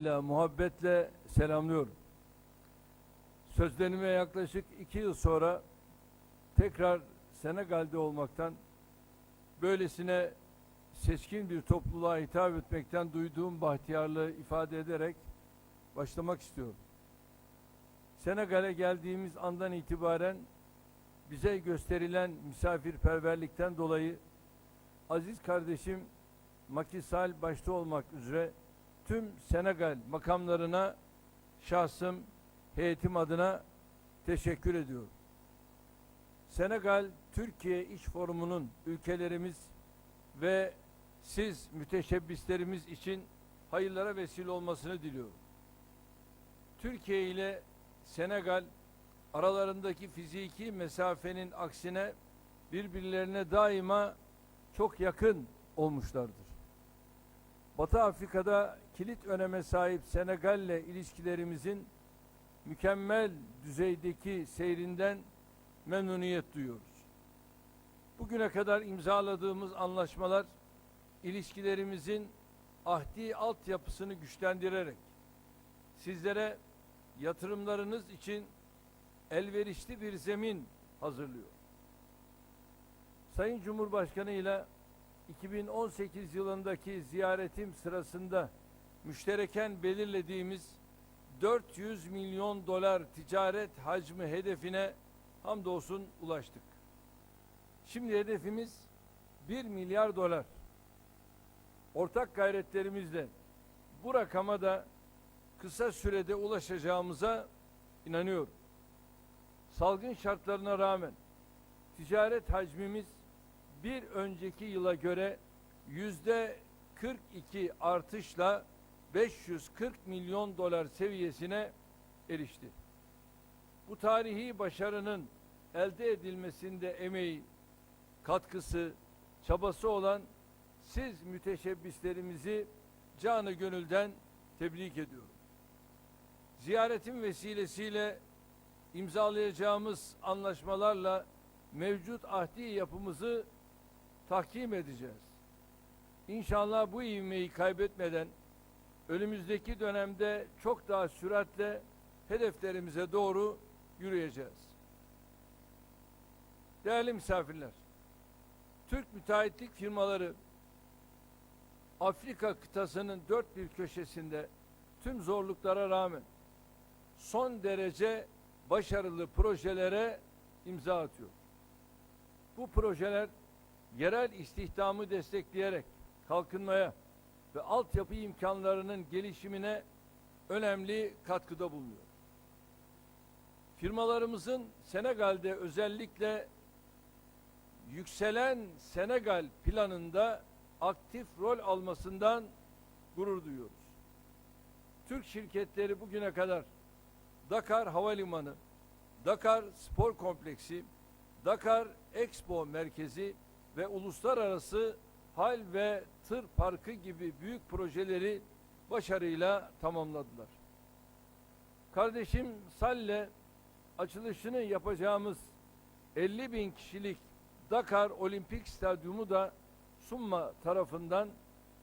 ile muhabbetle selamlıyorum. Sözlerime yaklaşık iki yıl sonra tekrar Senegal'de olmaktan, böylesine seçkin bir topluluğa hitap etmekten duyduğum bahtiyarlığı ifade ederek başlamak istiyorum. Senegal'e geldiğimiz andan itibaren bize gösterilen misafirperverlikten dolayı aziz kardeşim Macky Sall başta olmak üzere tüm Senegal makamlarına şahsım, heyetim adına teşekkür ediyorum. Senegal, Türkiye İş Forumu'nun ülkelerimiz ve siz müteşebbislerimiz için hayırlara vesile olmasını diliyorum. Türkiye ile Senegal aralarındaki fiziki mesafenin aksine birbirlerine daima çok yakın olmuşlardır. Batı Afrika'da kilit öneme sahip Senegal ile ilişkilerimizin mükemmel düzeydeki seyrinden memnuniyet duyuyoruz. Bugüne kadar imzaladığımız anlaşmalar ilişkilerimizin ahdi altyapısını güçlendirerek sizlere yatırımlarınız için elverişli bir zemin hazırlıyor. Sayın Cumhurbaşkanı ile 2018 yılındaki ziyaretim sırasında müştereken belirlediğimiz 400 milyon dolar ticaret hacmi hedefine hamdolsun ulaştık. Şimdi hedefimiz 1 milyar dolar. Ortak gayretlerimizle bu rakama da kısa sürede ulaşacağımıza inanıyorum. Salgın şartlarına rağmen ticaret hacmimiz bir önceki yıla göre yüzde 42 artışla 540 milyon dolar seviyesine erişti. Bu tarihi başarının elde edilmesinde emeği, katkısı, çabası olan siz müteşebbislerimizi canı gönülden tebrik ediyorum. Ziyaretin vesilesiyle imzalayacağımız anlaşmalarla mevcut ahdi yapımızı tahkim edeceğiz. İnşallah bu ivmeyi kaybetmeden önümüzdeki dönemde çok daha süratle hedeflerimize doğru yürüyeceğiz. Değerli misafirler, Türk müteahhitlik firmaları Afrika kıtasının dört bir köşesinde tüm zorluklara rağmen son derece başarılı projelere imza atıyor. Bu projeler yerel istihdamı destekleyerek kalkınmaya ve altyapı imkanlarının gelişimine önemli katkıda bulunuyor. Firmalarımızın Senegal'de özellikle yükselen Senegal planında aktif rol almasından gurur duyuyoruz. Türk şirketleri bugüne kadar Dakar Havalimanı, Dakar Spor Kompleksi, Dakar Expo Merkezi ve uluslararası hal ve tır parkı gibi büyük projeleri başarıyla tamamladılar. Kardeşim Salle açılışını yapacağımız 50 bin kişilik Dakar Olimpik Stadyumu da Summa tarafından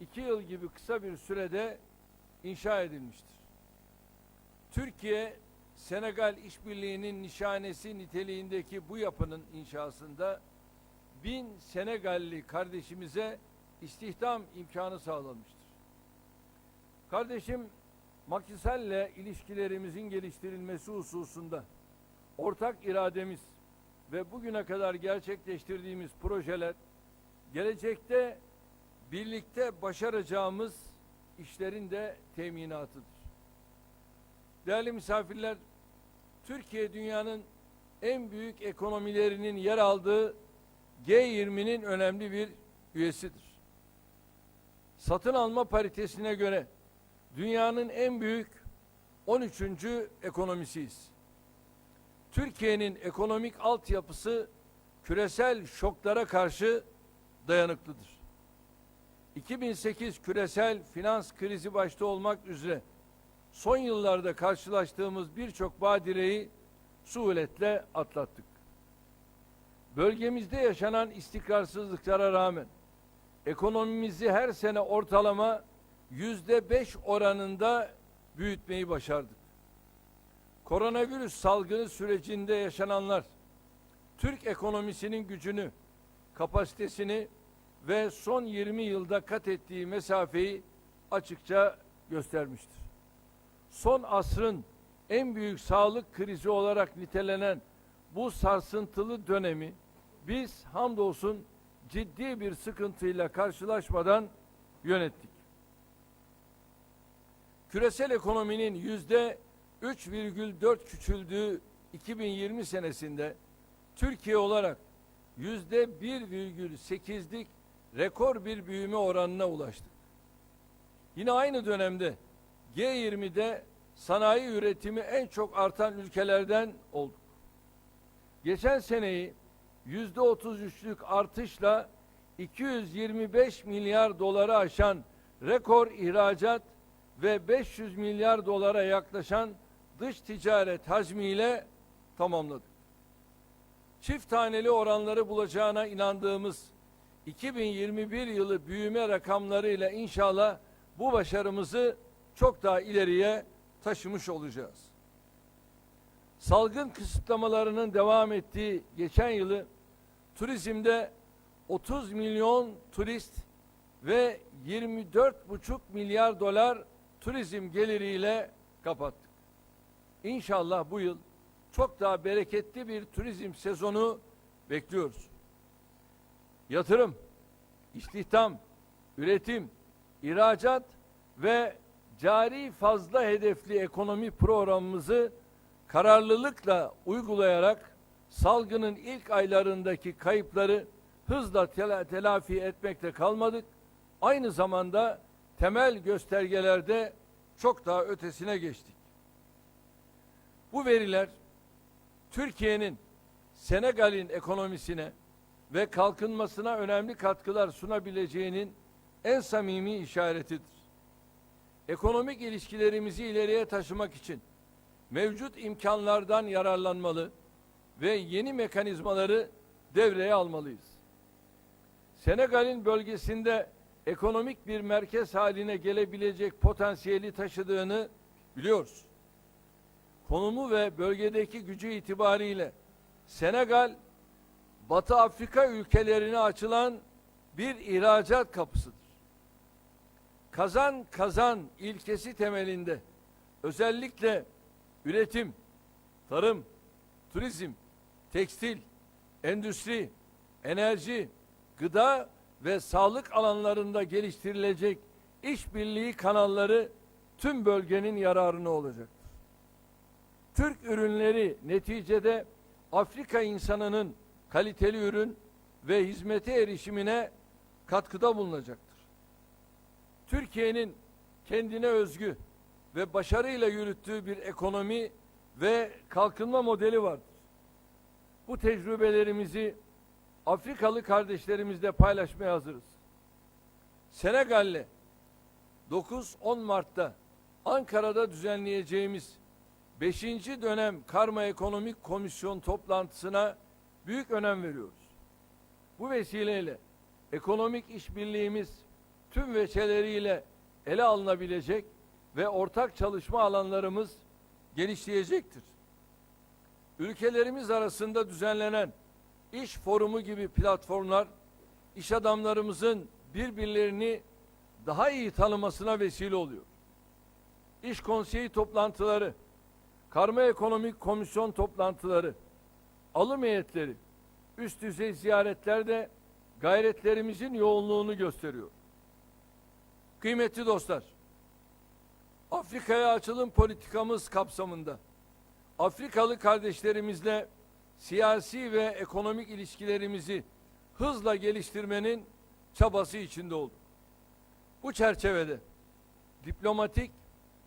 iki yıl gibi kısa bir sürede inşa edilmiştir. Türkiye Senegal işbirliğinin nişanesi niteliğindeki bu yapının inşasında bin Senegalli kardeşimize istihdam imkanı sağlamıştır. Kardeşim Makiselle ilişkilerimizin geliştirilmesi hususunda ortak irademiz ve bugüne kadar gerçekleştirdiğimiz projeler gelecekte birlikte başaracağımız işlerin de teminatıdır. Değerli misafirler, Türkiye dünyanın en büyük ekonomilerinin yer aldığı G20'nin önemli bir üyesidir. Satın alma paritesine göre dünyanın en büyük 13. ekonomisiyiz. Türkiye'nin ekonomik altyapısı küresel şoklara karşı dayanıklıdır. 2008 küresel finans krizi başta olmak üzere son yıllarda karşılaştığımız birçok badireyi suhuletle atlattık. Bölgemizde yaşanan istikrarsızlıklara rağmen ekonomimizi her sene ortalama yüzde beş oranında büyütmeyi başardık. Koronavirüs salgını sürecinde yaşananlar Türk ekonomisinin gücünü, kapasitesini ve son 20 yılda kat ettiği mesafeyi açıkça göstermiştir. Son asrın en büyük sağlık krizi olarak nitelenen bu sarsıntılı dönemi biz hamdolsun ciddi bir sıkıntıyla karşılaşmadan yönettik. Küresel ekonominin yüzde 3,4 küçüldüğü 2020 senesinde Türkiye olarak yüzde 1,8'lik rekor bir büyüme oranına ulaştık. Yine aynı dönemde G20'de sanayi üretimi en çok artan ülkelerden olduk. Geçen seneyi yüzde 33'lük artışla 225 milyar doları aşan rekor ihracat ve 500 milyar dolara yaklaşan dış ticaret hacmiyle tamamladık. Çift taneli oranları bulacağına inandığımız 2021 yılı büyüme rakamlarıyla inşallah bu başarımızı çok daha ileriye taşımış olacağız. Salgın kısıtlamalarının devam ettiği geçen yılı turizmde 30 milyon turist ve 24,5 milyar dolar turizm geliriyle kapattık. İnşallah bu yıl çok daha bereketli bir turizm sezonu bekliyoruz. Yatırım, istihdam, üretim, ihracat ve cari fazla hedefli ekonomi programımızı kararlılıkla uygulayarak salgının ilk aylarındaki kayıpları hızla tela telafi etmekte kalmadık. Aynı zamanda temel göstergelerde çok daha ötesine geçtik. Bu veriler Türkiye'nin Senegal'in ekonomisine ve kalkınmasına önemli katkılar sunabileceğinin en samimi işaretidir. Ekonomik ilişkilerimizi ileriye taşımak için mevcut imkanlardan yararlanmalı ve yeni mekanizmaları devreye almalıyız. Senegal'in bölgesinde ekonomik bir merkez haline gelebilecek potansiyeli taşıdığını biliyoruz. Konumu ve bölgedeki gücü itibariyle Senegal, Batı Afrika ülkelerine açılan bir ihracat kapısıdır. Kazan kazan ilkesi temelinde özellikle üretim, tarım, turizm, tekstil, endüstri, enerji, gıda ve sağlık alanlarında geliştirilecek işbirliği kanalları tüm bölgenin yararına olacaktır. Türk ürünleri neticede Afrika insanının kaliteli ürün ve hizmete erişimine katkıda bulunacaktır. Türkiye'nin kendine özgü ve başarıyla yürüttüğü bir ekonomi ve kalkınma modeli vardır. Bu tecrübelerimizi Afrikalı kardeşlerimizle paylaşmaya hazırız. Senegal'le 9-10 Mart'ta Ankara'da düzenleyeceğimiz 5. dönem Karma Ekonomik Komisyon toplantısına büyük önem veriyoruz. Bu vesileyle ekonomik işbirliğimiz tüm veçeleriyle ele alınabilecek ve ortak çalışma alanlarımız genişleyecektir. Ülkelerimiz arasında düzenlenen iş forumu gibi platformlar iş adamlarımızın birbirlerini daha iyi tanımasına vesile oluyor. İş konseyi toplantıları, karma ekonomik komisyon toplantıları, alım heyetleri, üst düzey ziyaretler de gayretlerimizin yoğunluğunu gösteriyor. Kıymetli dostlar, Afrika'ya açılım politikamız kapsamında Afrikalı kardeşlerimizle siyasi ve ekonomik ilişkilerimizi hızla geliştirmenin çabası içinde olduk. Bu çerçevede diplomatik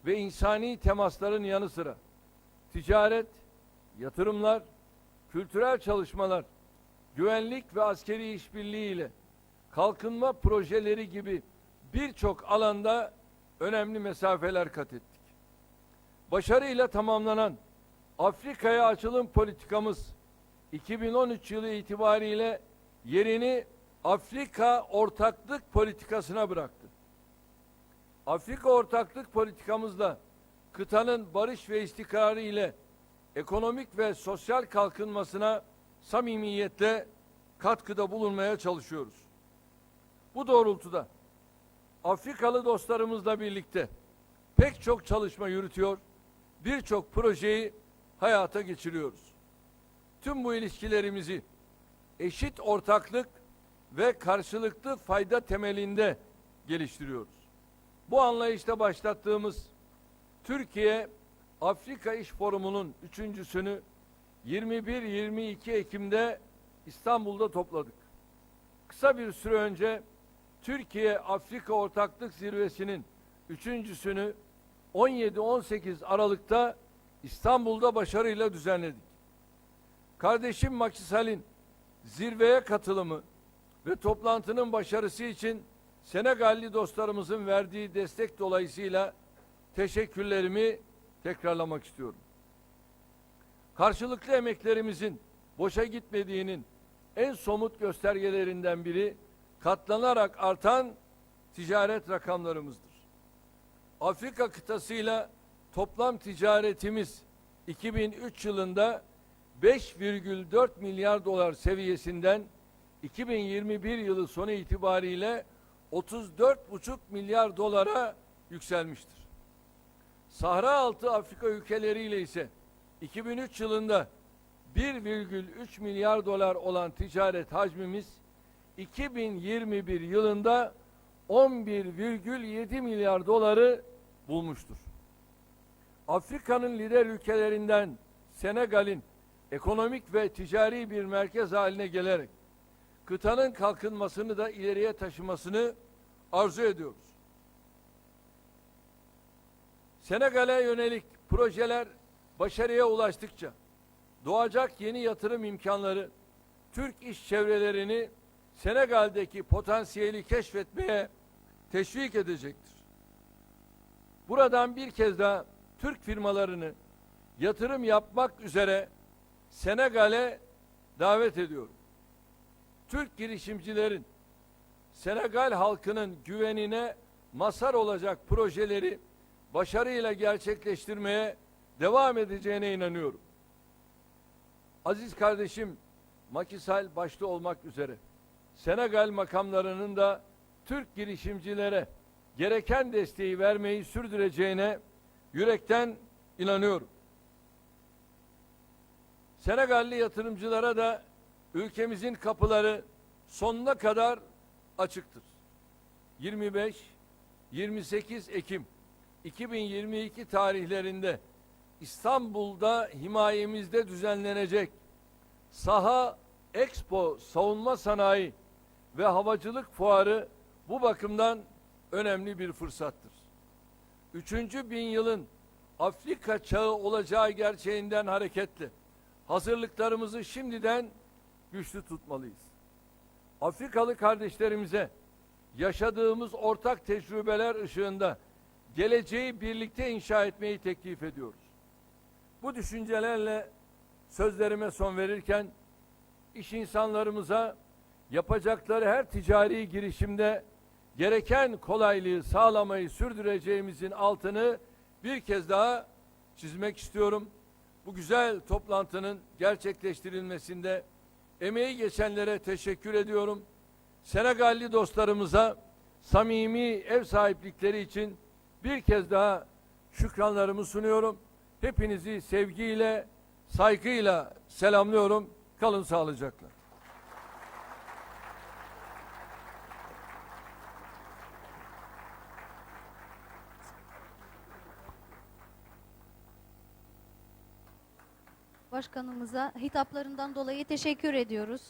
ve insani temasların yanı sıra ticaret, yatırımlar, kültürel çalışmalar, güvenlik ve askeri işbirliği ile kalkınma projeleri gibi birçok alanda önemli mesafeler kat ettik. Başarıyla tamamlanan Afrika'ya açılım politikamız 2013 yılı itibariyle yerini Afrika ortaklık politikasına bıraktı. Afrika ortaklık politikamızla kıtanın barış ve istikrarı ile ekonomik ve sosyal kalkınmasına samimiyetle katkıda bulunmaya çalışıyoruz. Bu doğrultuda Afrikalı dostlarımızla birlikte pek çok çalışma yürütüyor, birçok projeyi hayata geçiriyoruz. Tüm bu ilişkilerimizi eşit ortaklık ve karşılıklı fayda temelinde geliştiriyoruz. Bu anlayışla başlattığımız Türkiye Afrika İş Forumu'nun üçüncüsünü 21-22 Ekim'de İstanbul'da topladık. Kısa bir süre önce Türkiye Afrika Ortaklık Zirvesi'nin üçüncüsünü 17-18 Aralık'ta İstanbul'da başarıyla düzenledik. Kardeşim Makisal'in zirveye katılımı ve toplantının başarısı için Senegalli dostlarımızın verdiği destek dolayısıyla teşekkürlerimi tekrarlamak istiyorum. Karşılıklı emeklerimizin boşa gitmediğinin en somut göstergelerinden biri katlanarak artan ticaret rakamlarımızdır. Afrika kıtasıyla toplam ticaretimiz 2003 yılında 5,4 milyar dolar seviyesinden 2021 yılı sonu itibariyle 34,5 milyar dolara yükselmiştir. Sahra altı Afrika ülkeleriyle ise 2003 yılında 1,3 milyar dolar olan ticaret hacmimiz 2021 yılında 11,7 milyar doları bulmuştur. Afrika'nın lider ülkelerinden Senegal'in ekonomik ve ticari bir merkez haline gelerek kıtanın kalkınmasını da ileriye taşımasını arzu ediyoruz. Senegal'e yönelik projeler başarıya ulaştıkça doğacak yeni yatırım imkanları Türk iş çevrelerini Senegal'deki potansiyeli keşfetmeye teşvik edecektir. Buradan bir kez daha Türk firmalarını yatırım yapmak üzere Senegal'e davet ediyorum. Türk girişimcilerin Senegal halkının güvenine mazhar olacak projeleri başarıyla gerçekleştirmeye devam edeceğine inanıyorum. Aziz kardeşim Makisal başta olmak üzere Senegal makamlarının da Türk girişimcilere gereken desteği vermeyi sürdüreceğine yürekten inanıyorum. Senegalli yatırımcılara da ülkemizin kapıları sonuna kadar açıktır. 25 28 Ekim 2022 tarihlerinde İstanbul'da himayemizde düzenlenecek Saha Expo Savunma Sanayi ve Havacılık Fuarı bu bakımdan önemli bir fırsattır. Üçüncü bin yılın Afrika çağı olacağı gerçeğinden hareketle hazırlıklarımızı şimdiden güçlü tutmalıyız. Afrikalı kardeşlerimize yaşadığımız ortak tecrübeler ışığında geleceği birlikte inşa etmeyi teklif ediyoruz. Bu düşüncelerle sözlerime son verirken iş insanlarımıza yapacakları her ticari girişimde gereken kolaylığı sağlamayı sürdüreceğimizin altını bir kez daha çizmek istiyorum. Bu güzel toplantının gerçekleştirilmesinde emeği geçenlere teşekkür ediyorum. Senegalli dostlarımıza samimi ev sahiplikleri için bir kez daha şükranlarımı sunuyorum. Hepinizi sevgiyle, saygıyla selamlıyorum. Kalın sağlıcakla. Başkanımıza hitaplarından dolayı teşekkür ediyoruz.